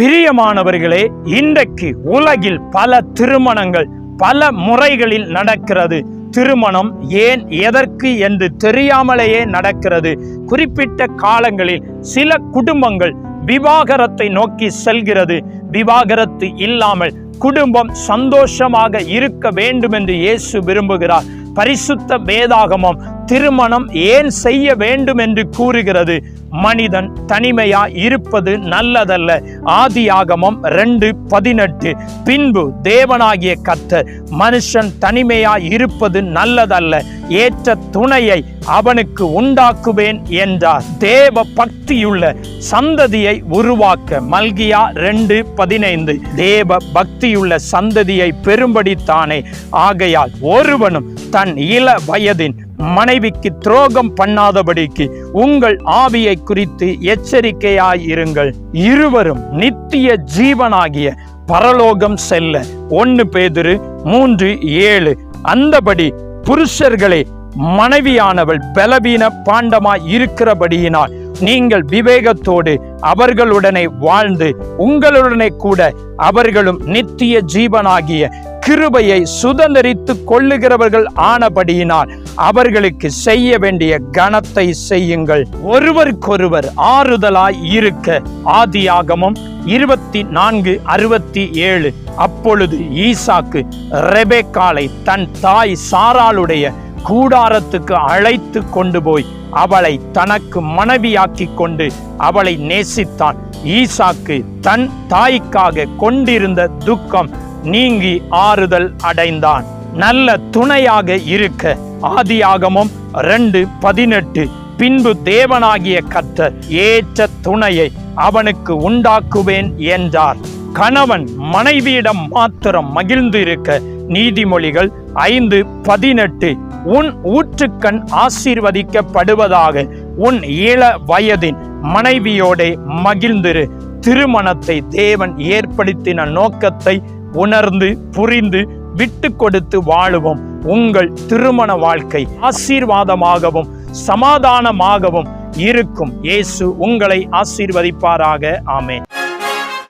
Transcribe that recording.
பிரியமானவர்களே இன்றைக்கு உலகில் பல திருமணங்கள் பல முறைகளில் நடக்கிறது. திருமணம் ஏன் எதற்கு என்று தெரியாமலேயே நடக்கிறது. குறிப்பிட்ட காலங்களில் சில குடும்பங்கள் விவாகரத்தை நோக்கி செல்கிறது. விவாகரத்து இல்லாமல் குடும்பம் சந்தோஷமாக இருக்க வேண்டும் என்று இயேசு விரும்புகிறார். பரிசுத்த வேதாகமம் திருமணம் ஏன் செய்ய வேண்டும் என்று கூறுகிறது? மனிதன் தனிமையா இருப்பது நல்லதல்ல. ஆதியாகமம் ரெண்டு பதினெட்டு. பின்பு தேவனாகிய கத்தர் மனுஷன் தனிமையா இருப்பது நல்லதல்ல. ஏற்ற துணையை அவனுக்கு உண்டாக்குவேன் என்றார். தேவ பக்தியுள்ள சந்ததியை உருவாக்க மல்கியா ரெண்டு பதினைந்து. தேவ பக்தியுள்ள சந்ததியை பெரும்படித்தானே ஆகையால் ஒருவனும் தன் இள வயதின் மனைவிக்கு துரோகம் பண்ணாதபடிக்கு உங்கள் ஆவியை குறித்து எச்சரிக்கையாயிருங்கள். இருவரும் நித்திய ஜீவனாகிய பரலோகம் செல்ல. ஒன்று பேதுரு மூன்று ஏழு. அந்தபடி புருஷர்களே மனைவியானவள் பலவீன பாண்டமாய் இருக்கிறபடியினால் நீங்கள் விவேகத்தோடு அவர்களுடனே வாழ்ந்து உங்களுடனே கூட அவர்களும் நித்திய ஜீவனாகிய கிருபையை சுதந்திரித்து கொள்ளுகிறவர்கள் ஆனபடியினால் அவர்களுக்கு செய்ய வேண்டிய கணத்தை செய்யுங்கள். ஒருவருக்கொருவர் ஆறுதலாய் இருக்க. ஆதியாகமும் இருபத்தி நான்கு அறுபத்தி ஏழு அப்பொழுது ஈசாக்கு ரெபேக்காலை தன் தாய் சாராளுடைய கூடாரத்துக்கு அழைத்து கொண்டு போய் அவளை தனக்கு மனைவியாக்கி கொண்டு அவளை நேசித்தான். ஈசாக்கு தன் தாய்க்காக கொண்டிருந்த துக்கம் நீங்கி ஆறுதல் அடைந்தான். நல்ல துணையாக இருக்க. ஆதியாகமும் ரெண்டு பதினெட்டு. பின்பு தேவனாகிய கத்தர் ஏற்ற துணையை அவனுக்கு உண்டாக்குவேன் என்றார். கணவன் மனைவியிடம் மாத்திரம் மகிழ்ந்து இருக்க. நீதிமொழிகள் ஐந்து பதினெட்டு. உன் ஊற்றுக்கண் ஆசீர்வதிக்கப்படுவதாக. உன் இள வயதின் மனைவியோடே மகிழ்ந்திரு. திருமணத்தை தேவன் ஏற்படுத்தின நோக்கத்தை உணர்ந்து புரிந்து விட்டு கொடுத்து வாழுவோம். உங்கள் திருமண வாழ்க்கை ஆசீர்வாதமாகவும் சமாதானமாகவும் இருக்கும். இயேசு உங்களை ஆசீர்வதிப்பாராக. ஆமேன்.